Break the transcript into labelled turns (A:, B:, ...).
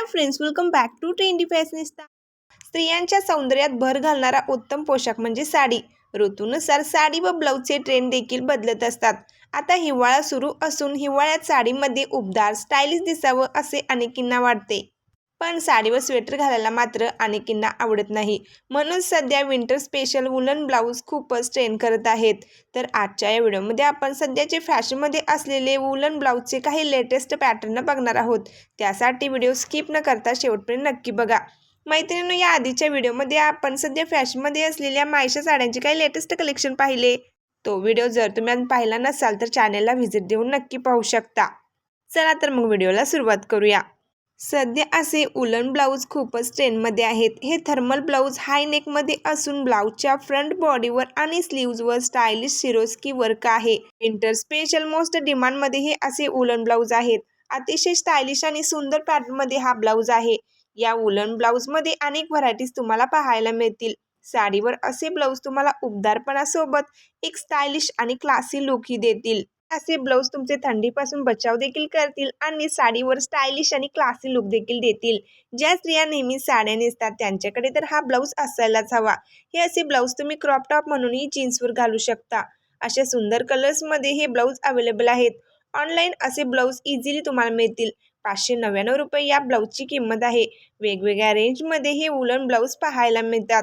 A: Hi friends welcome back to trendy fashionista स्त्रियांच्या सौंदर्यात भर घालणारा उत्तम पोशाख म्हणजे साडी. ऋतूनुसार साडी व ब्लाऊजचे ट्रेंड देखील बदलत असतात. आता हिवाळा सुरू असून हिवाळ्यात साडीमध्ये उबदार स्टायलिश दिसावं असे अनेकींना वाटते. पण साडी व स्वेटर घालायला मात्र अनेकींना आवडत नाही. म्हणून सध्या विंटर स्पेशल वुलन ब्लाऊज खूपच ट्रेंड करत आहेत. तर आजच्या या व्हिडिओमध्ये आपण सध्याचे फॅशनमध्ये असलेले वुलन ब्लाऊजचे काही लेटेस्ट पॅटर्न बघणार आहोत. त्यासाठी व्हिडिओ स्किप न करता शेवटपर्यंत नक्की बघा. मैत्रिणींनो या आधीच्या व्हिडिओमध्ये आपण सध्या फॅशनमध्ये असलेल्या मायशा साड्यांचे काही लेटेस्ट कलेक्शन पाहिले. तो व्हिडिओ जर तुम्ही पाहिला नसाल तर चॅनेलला व्हिजिट देऊन नक्की पाहू शकता. चला तर मग व्हिडिओला सुरुवात करूया. सध्या असे उलन ब्लाऊज खूपच ट्रेंडमध्ये आहेत. हे थर्मल ब्लाऊज हाय नेकमध्ये असून ब्लाऊजच्या फ्रंट बॉडीवर आणि स्लीव्जवर स्टायलिश शिरोस्की वर्क आहे. विंटर स्पेशल मोस्ट डिमांडमध्ये हे असे उलन ब्लाऊज आहेत. अतिशय स्टायलिश आणि सुंदर पॅटर्नमध्ये हा ब्लाऊज आहे. या उलन ब्लाऊजमध्ये अनेक व्हरायटीज तुम्हाला पाहायला मिळतील. साडीवर असे ब्लाऊज तुम्हाला उबदारपणासोबत एक स्टायलिश आणि क्लासी लुकही देतील. असे ब्लाऊज तुमचे थंडीपासून बचाव देखील करतील आणि साडीवर स्टायलिश आणि क्लासी लुक देखील देतील. ज्या स्त्रिया नेहमी साड्या नेसतात त्यांच्याकडे तर हा ब्लाऊज असायलाच हवा. हे असे ब्लाऊज तुम्ही क्रॉप टॉप म्हणूनही जीन्सवर घालू शकता. अशा सुंदर कलर्समध्ये हे ब्लाऊज अवेलेबल आहेत. ऑनलाईन असे ब्लाऊज इझिली तुम्हाला मिळतील. पाचशे नव्याण्णव रुपये या ब्लाऊजची किंमत आहे. वेगवेगळ्या रेंजमध्ये हे वुलन ब्लाऊज पाहायला मिळतात.